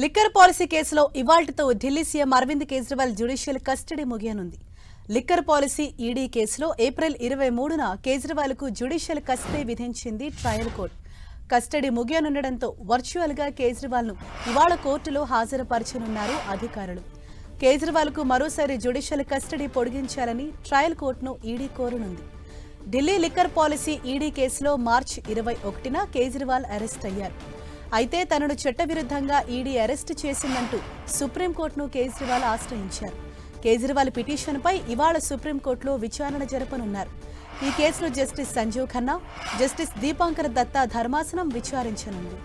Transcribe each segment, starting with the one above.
Liquor policy కేసులో ఇవాల్టితో Delhi CM Arvind Kejriwal judicial custody ముగియనుంది. Liquor policy ED కేసులో April ఇరవై మూడున కేజ్రీవాల్కు జ్యుడిషియల్ కస్టడీ విధించింది ట్రయల్ కోర్టు. కస్టడీ ముగియనుండడంతో వర్చువల్గా కేజ్రీవాల్ను ఇవాళ కోర్టులో హాజరుపరచనున్నారు అధికారులు. కేజ్రీవాల్కు మరోసారి జ్యుడిషియల్ కస్టడీ పొడిగించాలని ట్రయల్ కోర్టును ఈడీ కోరనుంది. ఢిల్లీ లిక్కర్ పాలసీ ఈడీ కేసులో మార్చి ఇరవై ఒకటిన కేజ్రీవాల్ అరెస్ట్ అయ్యారు. అయితే తనను చట్టవిరుద్ధంగా ఈడీ అరెస్ట్ చేసిందంటూ సుప్రీంకోర్టును కేజ్రీవాల్ ఆశ్రయించారు. కేజ్రీవాల్ పిటిషన్పై ఇవాళ సుప్రీంకోర్టులో విచారణ జరపనున్నారు. ఈ కేసును జస్టిస్ సంజీవ్ ఖన్నా జస్టిస్ దీపాంకర్ దత్తా ధర్మాసనం విచారించనుంది.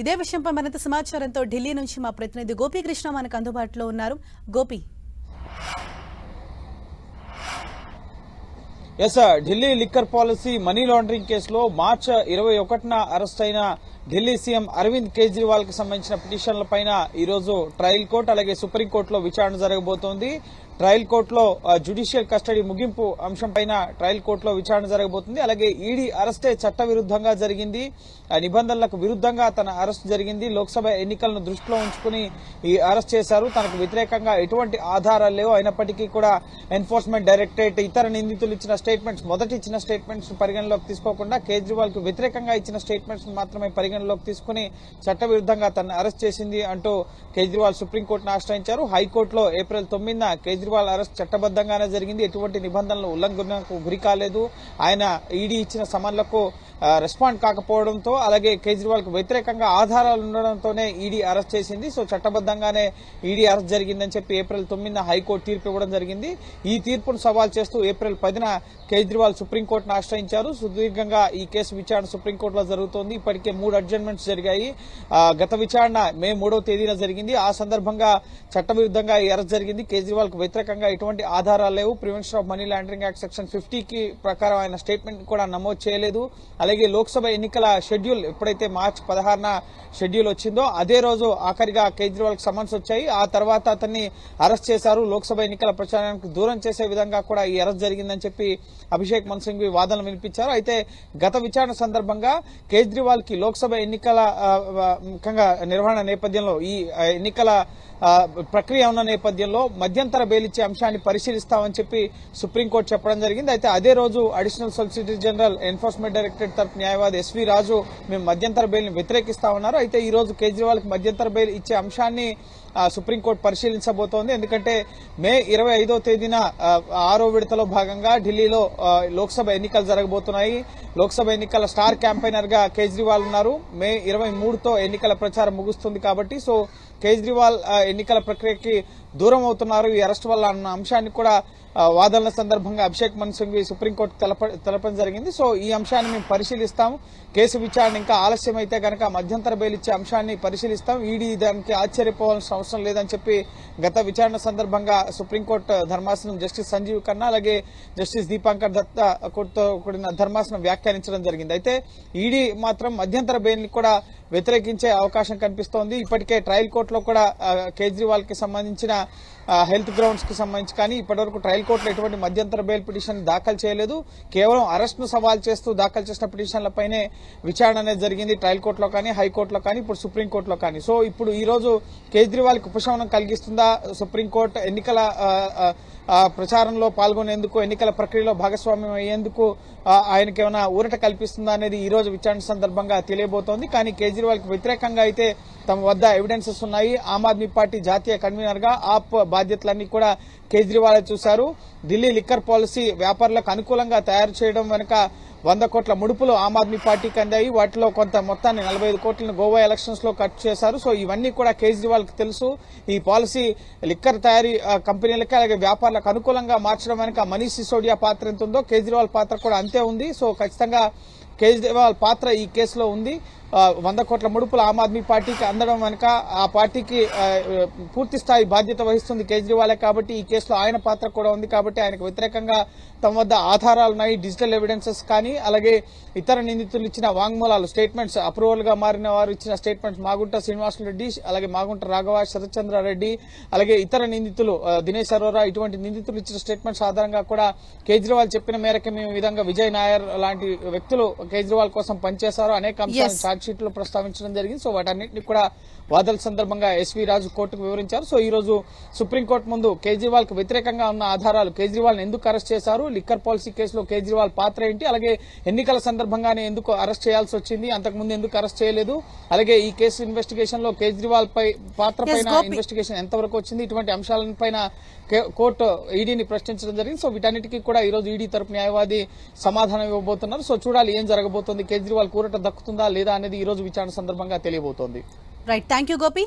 ఇదే విషయంపై మరింత సమాచారంతో ఢిల్లీ నుంచి మా ప్రతినిధి గోపీకృష్ణ మనకు అందుబాటులో ఉన్నారు. Gopi. Yes Delhi liquor policy money laundering కేసులో మార్చ్ ఇరవై ఒకటిన అరెస్ట్ అయిన ఢిల్లీ సీఎం అరవింద్ కేజ్రీవాల్కి సంబంధించిన పిటిషన్లపైన ఈరోజు ట్రయల్ కోర్టు అలాగే సుప్రీంకోర్టులో విచారణ జరగబోతోంది. ట్రయల్ కోర్టులో జ్యుడిషియల్ కస్టడీ ముగింపు అంశంపైన ట్రయల్ కోర్టులో విచారణ జరగబోతుంది. అలాగే ఈడీ అరెస్టే చట్టవిరుద్ధంగా జరిగింది. నిబంధనలకు విరుద్ధంగా తన అరెస్ట్ జరిగింది. లోక్సభ ఎన్నికలను దృష్టిలో ఉంచుకుని ఈ అరెస్ట్ చేశారు. తనకు వ్యతిరేకంగా ఎటువంటి ఆధారాలు లేవు. అయినప్పటికీ కూడా ఎన్ఫోర్స్మెంట్ డైరెక్టరేట్ ఇతర నిందితులు ఇచ్చిన స్టేట్మెంట్స్ మొదటి ఇచ్చిన స్టేట్మెంట్స్ పరిగణలోకి తీసుకోకుండా కేజ్రీవాల్కు వ్యతిరేకంగా ఇచ్చిన స్టేట్మెంట్స్ మాత్రమే పరిగణలోకి తీసుకుని చట్టవిరుద్ధంగా తనను అరెస్ట్ చేసింది అంటూ కేజ్రీవాల్ సుప్రీంకోర్టును ఆశ్రయించారు. హైకోర్టులో ఏప్రిల్ తొమ్మిదిన కేజ్రీవాల్ అరెస్ట్ చట్టబద్ధంగానే జరిగింది. ఎటువంటి నిబంధనలు ఉల్లంఘనకు గురి కాలేదు. ఆయన ఈడీ ఇచ్చిన సమన్లకు రెస్పాండ్ కాకపోవడంతో అలాగే కేజ్రీవాల్కు వ్యతిరేకంగా ఆధారాలు ఉండడంతోనే ఈడీ అరెస్ట్ చేసింది. సో చట్టబద్ధంగానే ఈడీ అరెస్ట్ జరిగిందని చెప్పి ఏప్రిల్ తొమ్మిదిన హైకోర్టు తీర్పు ఇవ్వడం జరిగింది. ఈ తీర్పును సవాల్ చేస్తూ ఏప్రిల్ పదిన కేజ్రీవాల్ సుప్రీంకోర్టును ఆశ్రయించారు. సుదీర్ఘంగా ఈ కేసు విచారణ సుప్రీంకోర్టులో జరుగుతోంది. ఇప్పటికే మూడు అడ్జర్మెంట్స్ జరిగాయి. గత విచారణ మే మూడవ తేదీన జరిగింది. ఆ సందర్భంగా చట్టవిరుద్ధంగా ఈ అరెస్ట్ జరిగింది. కేజ్రీవాల్కు వ్యతిరేకంగా ఎటువంటి ఆధారాలు లేవు. Prevention of money laundering act section ఫిఫ్టీకి ప్రకారం ఆయన స్టేట్మెంట్ కూడా నమోదు చేయలేదు. అలాగే లోక్సభ ఎన్నికల షెడ్యూల్ ఎప్పుడైతే మార్చి పదహారున షెడ్యూల్ వచ్చిందో అదే రోజు ఆఖరిగా కేజ్రీవాల్కి సమన్స్ వచ్చాయి. ఆ తర్వాత అతన్ని అరెస్ట్ చేశారు. లోక్సభ ఎన్నికల ప్రచారానికి దూరం చేసే విధంగా కూడా ఈ అరెస్ట్ జరిగిందని చెప్పి అభిషేక్ మన్సింగ్ వాదనలు వినిపించారు. అయితే గత విచారణ సందర్భంగా కేజ్రీవాల్కి లోక్సభ ఎన్నికల ముఖ్యంగా నిర్వహణ నేపథ్యంలో ఈ ఎన్నికల ప్రక్రియ ఉన్న నేపథ్యంలో మధ్యంతర బేలిచ్చే అంశాన్ని పరిశీలిస్తామని చెప్పి సుప్రీంకోర్టు చెప్పడం జరిగింది. అయితే అదే రోజు additional solicitor general Enforcement Directorate తరపు న్యాయవాది ఎస్వి రాజు మేము మధ్యంతర బెయిల్ని వ్యతిరేకిస్తా ఉన్నారు. అయితే ఈ రోజు కేజ్రీవాల్కి మధ్యంతర బెయిల్ ఇచ్చే అంశాన్ని సుప్రీంకోర్టు పరిశీలించబోతోంది. ఎందుకంటే మే ఇరవై ఐదో తేదీన ఆరో విడతలో భాగంగా ఢిల్లీలో లోక్సభ ఎన్నికలు జరగబోతున్నాయి. లోక్సభ ఎన్నికల స్టార్ క్యాంపెయినర్గా కేజ్రీవాల్ ఉన్నారు. మే ఇరవై మూడుతో ఎన్నికల ప్రచారం ముగుస్తుంది కాబట్టి సో కేజ్రీవాల్ ఎన్నికల ప్రక్రియకి దూరం అవుతున్నారు ఈ అరెస్ట్ వల్ల అన్న అంశాన్ని కూడా వాదనల సందర్భంగా అభిషేక్ మన్ సింఘ్వి సుప్రీంకోర్టు తెలప తెలపడం జరిగింది. సో ఈ అంశాన్ని మేము పరిశీలిస్తాం కేసు విచారణ ఇంకా ఆలస్యం అయితే కనుక మధ్యంతర బెయిల్ ఇచ్చే అంశాన్ని పరిశీలిస్తాం. ఈడీ దానికి ఆశ్చర్యపోవాల్సిన అవసరం లేదని చెప్పి గత విచారణ సందర్భంగా సుప్రీంకోర్టు ధర్మాసనం జస్టిస్ సంజీవ్ ఖన్నా అలాగే జస్టిస్ దీపాంకర్ దత్తా కోర్టుతో కూడిన ధర్మాసనం వ్యాఖ్యానించడం జరిగింది. అయితే ఈడీ మాత్రం మధ్యంతర బెయిల్ని కూడా వ్యతిరేకించే అవకాశం కనిపిస్తోంది. ఇప్పటికే ట్రయల్ కోర్టులో కూడా కేజ్రీవాల్కి కేజ్రీవాల్కి సంబంధించిన హెల్త్ గ్రౌండ్స్కి సంబంధించి కానీ ఇప్పటివరకు ట్రయల్ కోర్టులో ఎటువంటి మధ్యంతర బెయిల్ పిటిషన్ దాఖలు చేయలేదు. కేవలం అరెస్ట్ను సవాల్ చేస్తూ దాఖలు చేసిన పిటిషన్లపైనే విచారణ అనేది జరిగింది. ట్రయల్ కోర్టులో కానీ హైకోర్టులో కానీ ఇప్పుడు సుప్రీంకోర్టులో కానీ. సో ఇప్పుడు ఈరోజు కేజ్రీవాల్కి ఉపశమనం కలిగిస్తుందా సుప్రీంకోర్టు ఎన్నికల ప్రచారంలో పాల్గొనేందుకు ఎన్నికల ప్రక్రియలో భాగస్వామ్యం అయ్యేందుకు ఆయనకి ఏమైనా ఊరట కల్పిస్తుందా అనేది ఈ రోజు విచారణ సందర్భంగా తెలియబోతోంది. కానీ కేజ్రీవాల్కి వ్యతిరేకంగా అయితే తమ వద్ద ఎవిడెన్సెస్ ఉన్నాయి. ఆమ్ ఆద్మీ పార్టీ జాతీయ కన్వీనర్గా ఆప్ బాధ్యతలన్నీ కూడా కేజ్రీవాల్ చూశారు. ఢిల్లీ లిక్కర్ పాలసీ వ్యాపారులకు అనుకూలంగా తయారు చేయడం వెనుక వంద కోట్ల ముడుపులు ఆమ్ ఆద్మీ పార్టీకి అందాయి వాటిలో కొంత మొత్తాన్ని నలభై ఐదు కోట్లను గోవా ఎలక్షన్స్లో ఖర్చు చేశారు. సో ఇవన్నీ కూడా కేజ్రీవాల్కి తెలుసు. ఈ పాలసీ లిక్కర్ తయారీ కంపెనీలకి అలాగే వ్యాపారులకు అనుకూలంగా మార్చడం వెనుక మనీష్ సిసోడియా పాత్ర ఎంత ఉందో కేజ్రీవాల్ పాత్ర కూడా అంతే ఉంది. సో ఖచ్చితంగా కేజ్రీవాల్ పాత్ర ఈ కేసులో ఉంది. వంద కోట్ల ముడుపులు ఆమ్ ఆద్మీ పార్టీకి అందడం వెనుక ఆ పార్టీకి పూర్తి స్థాయి బాధ్యత వహిస్తుంది కేజ్రీవాలే కాబట్టి ఈ కేసులో ఆయన పాత్ర కూడా ఉంది కాబట్టి ఆయనకు వ్యతిరేకంగా తమ వద్ద ఆధారాలు ఉన్నాయి డిజిటల్ ఎవిడెన్సెస్ కానీ అలాగే ఇతర నిందితులు ఇచ్చిన వాంగ్మూలాలు స్టేట్మెంట్స్ అప్రూవల్గా మారిన వారు ఇచ్చిన స్టేట్మెంట్స్ మాగుంట శ్రీనివాసరెడ్డి అలాగే మాగుంట రాఘవ శరత్చంద్రారెడ్డి అలాగే ఇతర నిందితులు దినేష్ అరోరా ఇటువంటి నిందితులు ఇచ్చిన స్టేట్మెంట్స్ ఆధారంగా కూడా కేజ్రీవాల్ చెప్పిన మేరకు మేము విధంగా విజయ్ నాయర్ లాంటి వ్యక్తులు కేజ్రీవాల్ కోసం పనిచేశారో. అనేక అంశాలను Yes. ఛార్జ్ షీట్లో ప్రస్తావించడం జరిగింది. సో వాటన్నింటినీ కూడా వాదల సందర్భంగా ఎస్వి రాజు కోర్టుకు వివరించారు. సో ఈ రోజు సుప్రీంకోర్టు ముందు కేజ్రీవాల్కు వ్యతిరేకంగా ఉన్న ఆధారాలు కేజ్రీవాల్ ఎందుకు అరెస్ట్ చేశారు? లిక్కర్ పాలసీ కేసులో కేజ్రీవాల్ పాత్ర ఏంటి? అలాగే ఎన్నికల సందర్భంగానే ఎందుకు అరెస్ట్ చేయాల్సి వచ్చింది? అంతకుముందు ఎందుకు అరెస్ట్ చేయలేదు? అలాగే ఈ కేసు ఇన్వెస్టిగేషన్లో కేజ్రీవాల్ పై పాత్ర పైన. ఇన్వెస్టిగేషన్ ఎంతవరకు వచ్చింది? ఇటువంటి అంశాలపైన కోర్టు ఈడీని ప్రశ్నించడం జరిగింది. సో వీటన్నిటికీ కూడా ఈ రోజు ఈడీ తరపు న్యాయవాది సమాధానం ఇవ్వబోతున్నారు. సో చూడాలి ఏం జరగబోతోంది? కేజ్రీవాల్ కూరట దక్కుతుందా లేదా అనేది ఈ రోజు విచారణ సందర్భంగా తెలియబోతోంది. Right thank you Gopi